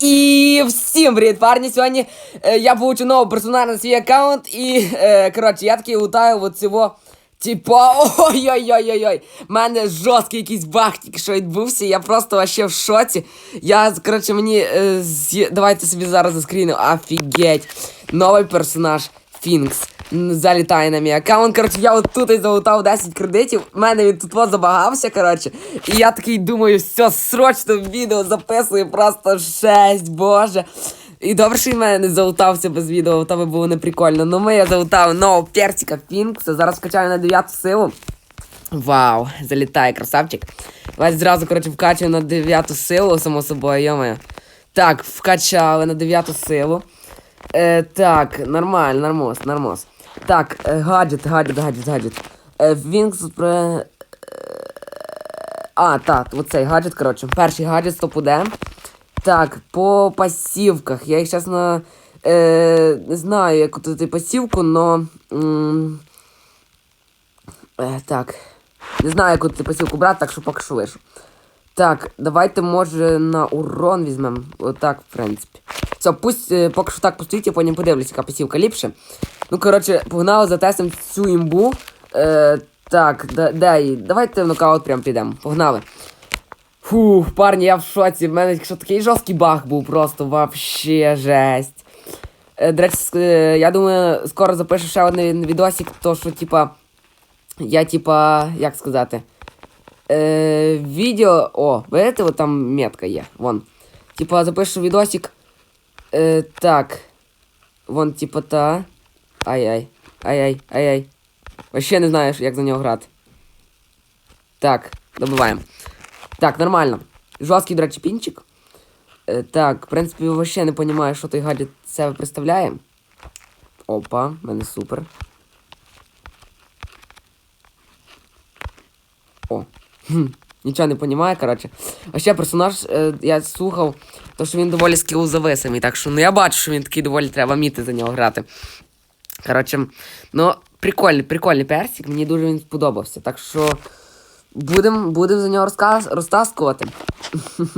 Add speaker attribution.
Speaker 1: І всім привіт, парні! Сьогодні е, я получу нового персонажа на свій аккаунт і, е, коротше, я такий лутаю от цього, типа, ой-ой-ой-ой-ой, в мене жорсткий якийсь баг тільки що відбувся, я просто вообще в шоці. Я, коротше, мені, е, з'є- давайте собі зараз заскріню, офігеть, новий персонаж Фінкс. Залітає на мій аккаунт. Коротше, я от тут і залутав 10 кредитів. У мене він тут забагався, коротше. І я такий думаю, все, срочно відео записую, просто жесть, боже. І добре, що він мене не залутався без відео, то би було не прикольно. Ну ми я залутав нового персика Фінкса. Зараз вкачаю на 9 силу. Вау, залітає красавчик. Давайте зразу, коротше, вкачую на 9 силу, само собою, йомаю. Так, вкачали на 9 силу. Е, так, нормально, нормос, нормос. Так, е, гаджет, гаджет, гаджет, гаджет. Е, Вінкс про. А, так, оцей гаджет, коротше. Перший гаджет стопуде. Так, по пасівках. Я їх чесно е, не знаю, яку тут пасівку, но. Е, так. Не знаю, яку тут пасівку брати, так що поки що лишу. Так, давайте, може, на урон візьмемо. Отак, в принципі. Все, пусть е, поки що так постоїть, я потім подивлюсь, яка пасівка ліпше. Ну, коротше, погнали, затестимо цю імбу. Е, так, де? Давайте в нокаут прям підемо. Погнали. Фух, парні, я в шоці. В мене що такий жорсткий баг був, просто вообще жесть. Е, до речі, е, я думаю, скоро запишу ще один відосик, то що, типа. Я, типа, як сказати. Е, відео. О, видите, от там метка є. Вон. Типа, запишу відосик. Е, так. Вон, типа, та. Ай-ай. Ай-ай, ай-ай. Вообще не знаю, як за нього грати. Так, добиваємо. Так, нормально. Жорсткий, до речі. Е, так, в принципі, вообще не розумію, що той гаджет себе представляє. Опа, в мене супер. О. Хм, нічого не розуміє, коротше. А ще персонаж, е, я слухав, то що він доволі скілзависимий, так що ну я бачу, що він такий доволі треба вміти за нього грати. Коротше, ну, прикольний, прикольний персик, мені дуже він сподобався. Так що будемо будем за нього розказ, розтаскувати.